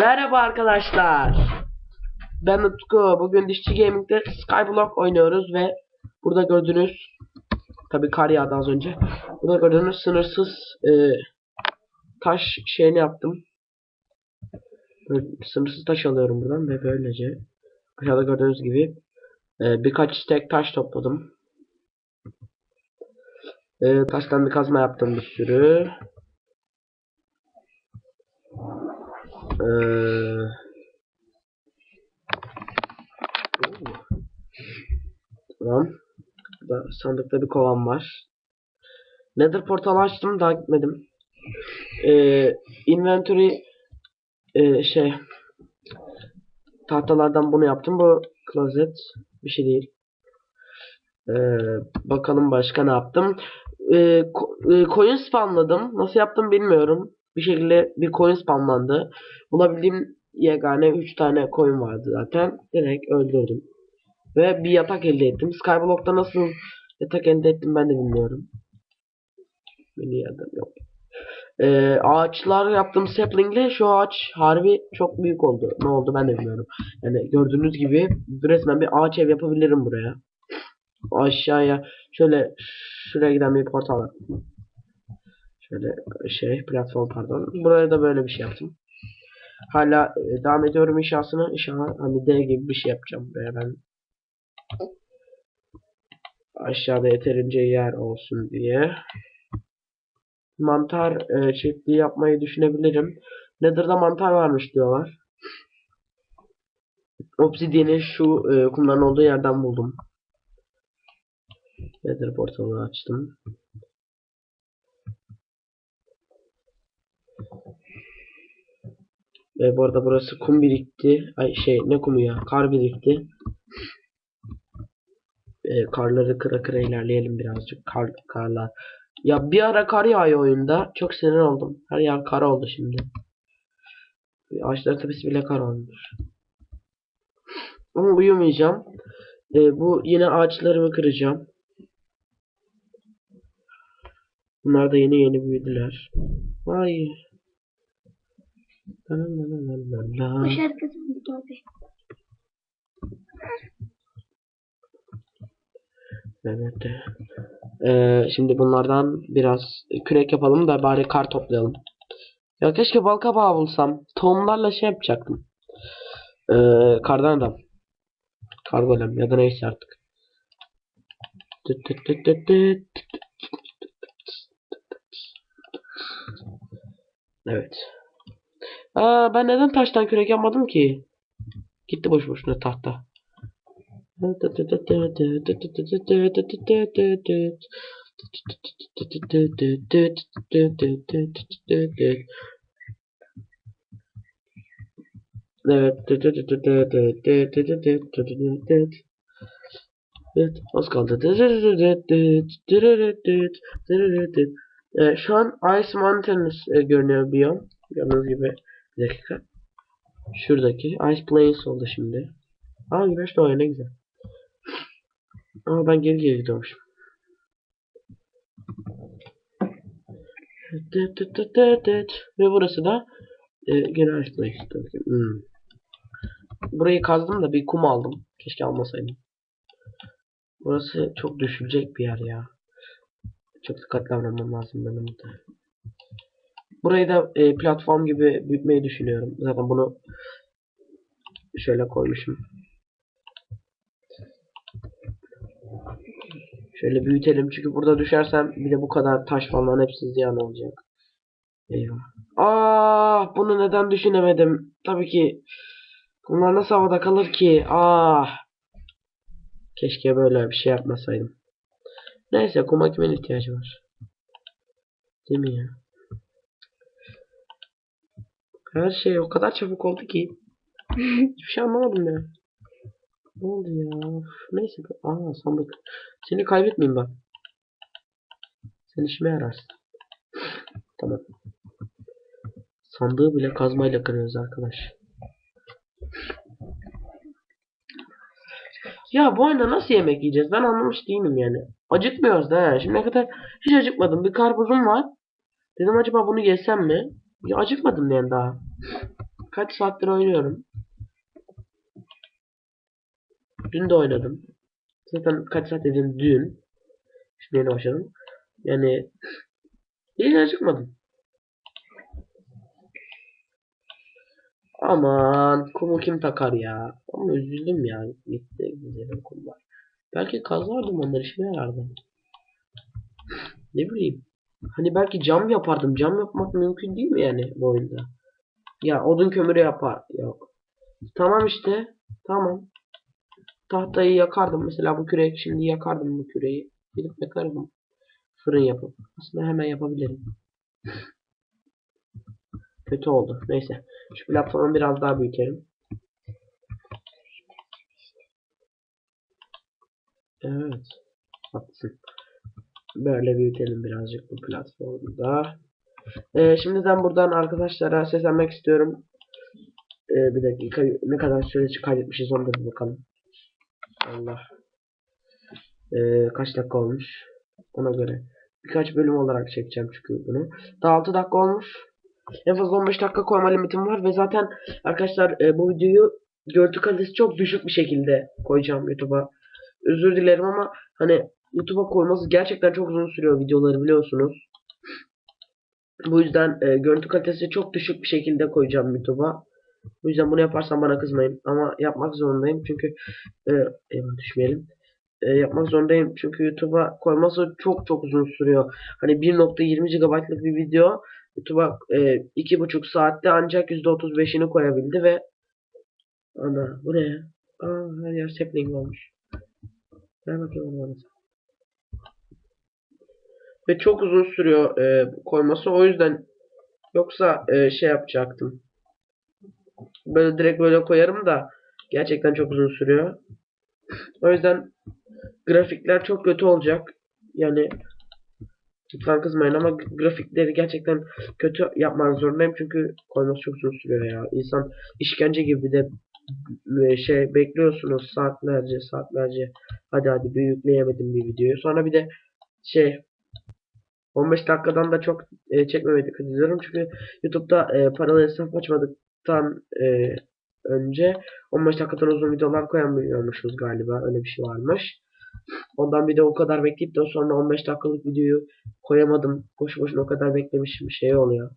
Merhaba arkadaşlar. Ben Utku. Bugün Dişçi Gaming'de Skyblock oynuyoruz ve burada gördüğünüz tabi kar yağdı az önce. Burada gördüğünüz sınırsız e, taş şeyini yaptım. Böyle sınırsız taş alıyorum buradan ve böylece aşağıda gördüğünüz gibi e, birkaç stack taş topladım. E, taştan bir kazma yaptım bir sürü. Eee Tamam. Burada sandıkta bir kovan var. Nether portalı açtım daha gitmedim. Ee, inventory ee, şey tahtalardan bunu yaptım. Bu closet bir şey değil. Ee, bakalım başka ne yaptım. Ee, ko- e, coin spamladım. Nasıl yaptım bilmiyorum. Bir şekilde bir coin spamlandı. Bulabildiğim yegane 3 tane coin vardı zaten. Direkt öldürdüm. Ve bir yatak elde ettim. Skyblock'ta nasıl yatak elde ettim ben de bilmiyorum. Bilmiyorum yok. Ee, ağaçlar yaptım sapling'le şu ağaç harbi çok büyük oldu. Ne oldu ben de bilmiyorum. Yani gördüğünüz gibi resmen bir ağaç ev yapabilirim buraya. Aşağıya şöyle şuraya giden bir portal var. Şöyle şey platform pardon. Buraya da böyle bir şey yaptım. Hala e, devam ediyorum inşasını. İnşallah hani dev gibi bir şey yapacağım buraya ben. Aşağıda yeterince yer olsun diye. Mantar e, çiftliği yapmayı düşünebilirim. Nether'da mantar varmış diyorlar. Obsidian'i şu e, kumların olduğu yerden buldum. Nether portalı açtım. Ve bu arada burası kum birikti. Ay şey ne kumu ya? Kar birikti. Ee, karları kıra kıra ilerleyelim birazcık. Kar, karlar. Ya bir ara kar yağıyor oyunda. Çok sinir oldum. Her yer kar oldu şimdi. Ağaçların tepesi bile kar olmuş. Ama uyumayacağım. Ee, bu yine ağaçlarımı kıracağım. Bunlar da yeni yeni büyüdüler. Ay. La la la la la. Bu şarkı sandık abi. Evet. Ee, şimdi bunlardan biraz kürek yapalım da bari kar toplayalım. Ya keşke bal kabağı bulsam. Tohumlarla şey yapacaktım. Ee, kardan adam. Kar golem ya da neyse artık. Evet. Aa, ben neden taştan kürek yapmadım ki? Gitti boş boşuna tahta. Evet. Evet, az kaldı. Ee, şu an Ice Mountains e, görünüyor biyom. Gördüğünüz gibi. Bir dakika. Şuradaki Ice Plains oldu şimdi. Aa güneş doğuyor ne güzel. Ama ben geri geri gidiyormuşum. Ve burası da e, gene Ice ki. Hmm. Burayı kazdım da bir kum aldım. Keşke almasaydım. Burası çok düşülecek bir yer ya. Çok dikkatli davranmam lazım benim de. Burayı da e, platform gibi büyütmeyi düşünüyorum. Zaten bunu şöyle koymuşum. Şöyle büyütelim çünkü burada düşersem bir de bu kadar taş falan hepsi ziyan olacak. Eyvah. Ah, bunu neden düşünemedim? Tabii ki bunlar nasıl havada kalır ki? Ah. Keşke böyle bir şey yapmasaydım. Neyse kuma kimin ihtiyacı var? Değil mi ya? Her şey o kadar çabuk oldu ki. Hiçbir şey anlamadım ya. Ne oldu ya? Neyse. Aa sandık. Seni kaybetmeyeyim bak. Sen işime yararsın. Tamam. Sandığı bile kazmayla kırıyoruz arkadaş. Ya bu oyunda nasıl yemek yiyeceğiz? Ben anlamış değilim yani. Acıkmıyoruz da he. Şimdiye kadar hiç acıkmadım. Bir karpuzum var. Dedim acaba bunu yesem mi? Ya acıkmadım yani daha. kaç saattir oynuyorum. Dün de oynadım. Zaten kaç saat dedim dün. Şimdi yeni başladım. Yani yine acıkmadım. Aman kumu kim takar ya? Ama üzüldüm ya. Gitti güzelim kumlar. Belki kazardım onları işime yarardı. Ne bileyim. Hani belki cam yapardım. Cam yapmak mümkün değil mi yani bu oyunda? Ya odun kömürü yapar. Yok. Tamam işte. Tamam. Tahtayı yakardım. Mesela bu kürek şimdi yakardım bu küreği. Gidip yakardım. Fırın yapıp. Aslında hemen yapabilirim. Kötü oldu. Neyse. Şu platformu biraz daha büyütelim. Evet. Haklısın. Böyle büyütelim birazcık bu platformu da. Ee, şimdiden buradan arkadaşlara seslenmek istiyorum. Ee, bir dakika ne kadar süre kaydetmişiz onu da bir bakalım. Allah. Ee, kaç dakika olmuş? Ona göre. Birkaç bölüm olarak çekeceğim çünkü bunu. Daha 6 dakika olmuş. En fazla 15 dakika koyma limitim var ve zaten arkadaşlar e, bu videoyu görüntü kalitesi çok düşük bir şekilde koyacağım YouTube'a. Özür dilerim ama hani YouTube'a koyması gerçekten çok uzun sürüyor videoları biliyorsunuz. Bu yüzden e, görüntü kalitesi çok düşük bir şekilde koyacağım YouTube'a. Bu yüzden bunu yaparsam bana kızmayın. Ama yapmak zorundayım çünkü e, eyvah düşmeyelim. E, yapmak zorundayım çünkü YouTube'a koyması çok çok uzun sürüyor. Hani 1.20 GB'lık bir video YouTube'a e, 2.5 saatte ancak %35'ini koyabildi ve ana bu ne ya? Aa, her yer sapling olmuş. Ver bakayım onu bana. Ve çok uzun sürüyor e, koyması. O yüzden yoksa e, şey yapacaktım. Böyle direkt böyle koyarım da gerçekten çok uzun sürüyor. O yüzden grafikler çok kötü olacak. Yani lütfen kızmayın ama grafikleri gerçekten kötü yapmak zorundayım çünkü koyması çok uzun sürüyor ya. İnsan işkence gibi de e, şey bekliyorsunuz saatlerce saatlerce. Hadi hadi bir yükleyemedim bir videoyu. Sonra bir de şey 15 dakikadan da çok e, çekmemeye dikkat ediyorum. Çünkü YouTube'da e, paralı hesap açmadıktan e, önce 15 dakikadan uzun videolar koyamıyormuşuz galiba. Öyle bir şey varmış. Ondan bir de o kadar bekleyip de sonra 15 dakikalık videoyu koyamadım. Boşu boşuna o kadar beklemişim. Şey oluyor.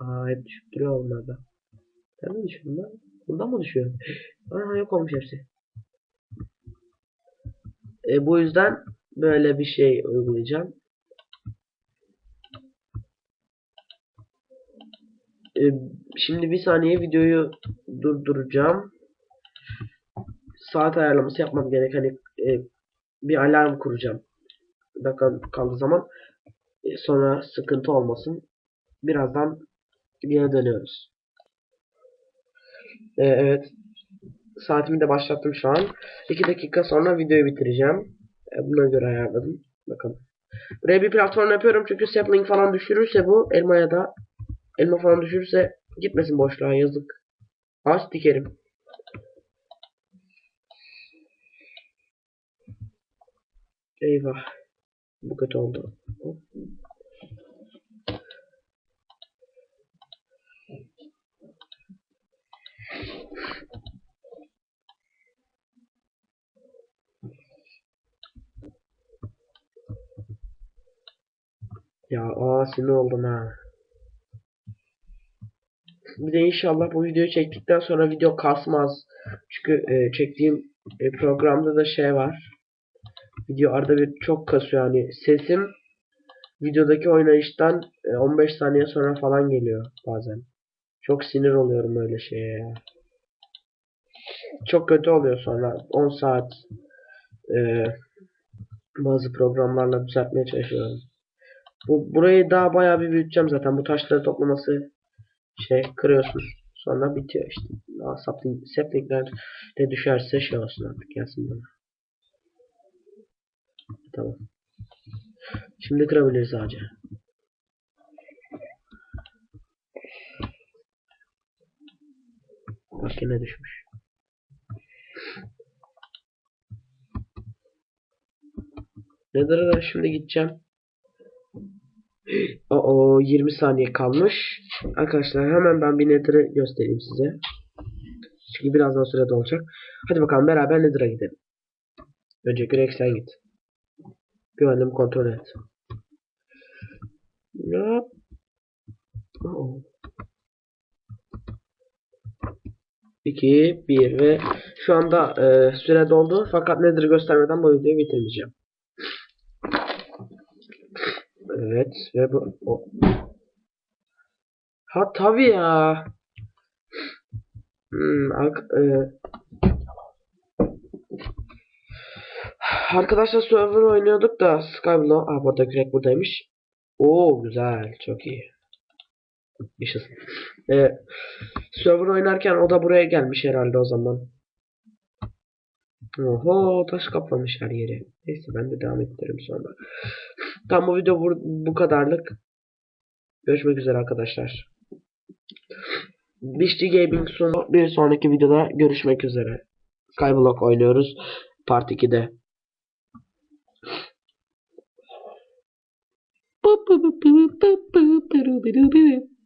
Aa hep düşüp duruyor onlarda. Ben mi düşürdüm lan? Bundan mı düşüyor? Aa yok olmuş hepsi. E, bu yüzden böyle bir şey uygulayacağım. Şimdi bir saniye videoyu durduracağım. Saat ayarlaması yapmam gerek. Hani e, bir alarm kuracağım. Bir dakika kaldığı zaman e, sonra sıkıntı olmasın. Birazdan geri dönüyoruz. E, evet. Saatimi de başlattım şu an. 2 dakika sonra videoyu bitireceğim. Buna göre ayarladım. Bakalım. Buraya bir platform yapıyorum çünkü sapling falan düşürürse bu elmaya da elma falan düşürürse gitmesin boşluğa yazık. Ağaç dikerim. Eyvah. Bu kötü oldu. Ya aa sinir oldum ha. Bir de inşallah bu videoyu çektikten sonra video kasmaz. Çünkü e, çektiğim e, programda da şey var. Video arada bir çok kasıyor hani sesim videodaki oynayıştan e, 15 saniye sonra falan geliyor bazen. Çok sinir oluyorum öyle şeye ya. Çok kötü oluyor sonra 10 saat e, bazı programlarla düzeltmeye çalışıyorum. Bu burayı daha bayağı bir büyüteceğim zaten. Bu taşları toplaması şey kırıyorsunuz. Sonra bitiyor işte. Sapling, saplingler de düşerse şey olsun artık gelsin bana. Tamam. Şimdi kırabiliriz ağacı. Başka ne düşmüş? Nether'a şimdi gideceğim. O 20 saniye kalmış. Arkadaşlar hemen ben bir Nether'ı göstereyim size. Çünkü birazdan sürede olacak. Hadi bakalım beraber Nether'a gidelim. Önce Greg sen git. Güvenliğimi kontrol et. Hop. Oo. 2, 1 ve şu anda e, süre doldu fakat Nether'ı göstermeden bu videoyu bitirmeyeceğim. Evet ve bu o. Ha tabii ya. Hmm, ark- e, Arkadaşlar server oynuyorduk da Skyblock. Aa burada Greg buradaymış. Oo güzel çok iyi. Yaşasın. Ee, server oynarken o da buraya gelmiş herhalde o zaman. Oho taş kaplamış her yeri. Neyse ben de devam ederim sonra. Tam bu video bu, bu kadarlık. Görüşmek üzere arkadaşlar. Bişti Gaming sonu bir sonraki videoda görüşmek üzere. Skyblock oynuyoruz Part 2'de. Boop boop boop boop boop boop boop boop